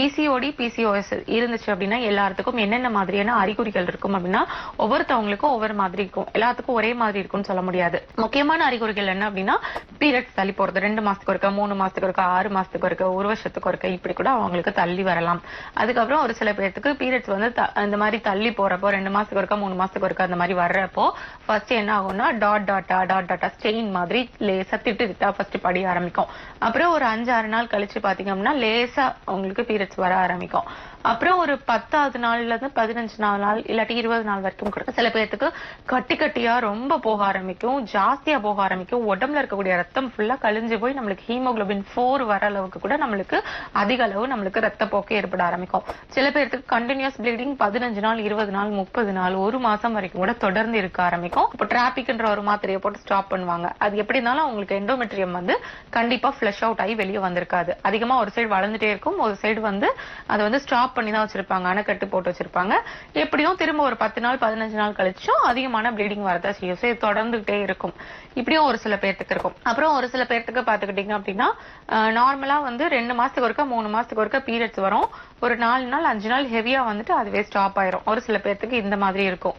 PCOD PCOS இருந்துச்சு அப்படின்னா எல்லாத்துக்கும் என்னென்ன மாதிரியான அறிகுறிகள் இருக்கும் அப்படின்னா ஒவ்வொருத்தவங்களுக்கும் ஒவ்வொரு மாதிரி இருக்கும். எல்லாத்துக்கும் ஒரே மாதிரி இருக்கும்னு சொல்ல முடியாது. முக்கியமான அறிகுறிகள் என்ன அப்படின்னா பீரியட்ஸ் தள்ளி போறது. ரெண்டு மாசத்துக்கு ஒருக்க மூணு மாசத்துக்கு ஒருக்க ஆறு மாசத்துக்கு ஒருக்க ஒரு வருஷத்துக்கு ஒருக்க இப்படி கூட அவங்களுக்கு தள்ளி வரலாம். அதுக்கப்புறம் ஒரு சில பேர்த்துக்கு பீரியட்ஸ் வந்து த- இந்த மாதிரி தள்ளி போறப்போ ரெண்டு மாசத்துக்கு ஒருக்க மூணு மாசத்துக்கு ஒருக்க அந்த மாதிரி வர்றப்போ ஃபர்ஸ்ட் என்ன ஆகும்னா டாட் டாட்டா டாட் டாட்டா ஸ்டெயின் மாதிரி லேசா திட்டு திட்டா ஃபர்ஸ்ட் படிய ஆரம்பிக்கும். அப்புறம் ஒரு அஞ்சு ஆறு நாள் கழிச்சு பாத்தீங்கன்னா அப்படின்னா லேசா அவங்களுக்கு பீரியட்ஸ் வர ஆரம்பிக்கும். அப்புறம் ஒரு பத்தாவது நாள்ல இருந்து பதினஞ்சு நாள் நாள் இல்லாட்டி இருபது நாள் வரைக்கும் கூட சில பேர்த்துக்கு கட்டி கட்டியா ரொம்ப போக ஆரம்பிக்கும் ஜாஸ்தியா போக ஆரம்பிக்கும் உடம்புல இருக்கக்கூடிய ரத்தம் ஃபுல்லா கழிஞ்சு போய் நம்மளுக்கு ஹீமோகுளோபின் ஃபோர் வர அளவுக்கு கூட நம்மளுக்கு அதிக அளவு நம்மளுக்கு ரத்தப்போக்கு ஏற்பட ஆரம்பிக்கும். சில பேர்த்துக்கு கண்டினியூஸ் ப்ளீடிங் பதினஞ்சு நாள் இருபது நாள் முப்பது நாள் ஒரு மாசம் வரைக்கும் கூட தொடர்ந்து இருக்க ஆரம்பிக்கும். இப்போ டிராபிக்ன்ற ஒரு மாத்திரையை போட்டு ஸ்டாப் பண்ணுவாங்க. அது எப்படி இருந்தாலும் அவங்களுக்கு எண்டோமெட்ரியம் வந்து கண்டிப்பா ஃபிளஷ் அவுட் ஆகி வெளியே வந்திருக்காது. அதிகமா ஒரு சைடு வளர்ந்துட்டே இருக்கும். ஒரு சைடு வந்து அதை வந்து ஸ்டாப் பண்ணி தான் வச்சிருப்பாங்க. அணைக்கட்டு போட்டு வச்சிருப்பாங்க. எப்படியும் திரும்ப ஒரு பத்து நாள் பதினஞ்சு நாள் கழிச்சும் அதிகமான ப்ளீடிங் வரதா செய்யும். தொடர்ந்துகிட்டே இருக்கும். இப்படியும் ஒரு சில பேர்த்துக்கு இருக்கும். அப்புறம் அப்புறம் ஒரு சில பேர்த்துக்கு பாத்துக்கிட்டீங்க அப்படின்னா நார்மலா வந்து ரெண்டு மாசத்துக்கு ஒருக்கா மூணு மாசத்துக்கு ஒருக்கா பீரியட்ஸ் வரும். ஒரு நாலு நாள் அஞ்சு நாள் ஹெவியா வந்துட்டு அதுவே ஸ்டாப் ஆயிரும். ஒரு சில பேர்த்துக்கு இந்த மாதிரி இருக்கும்.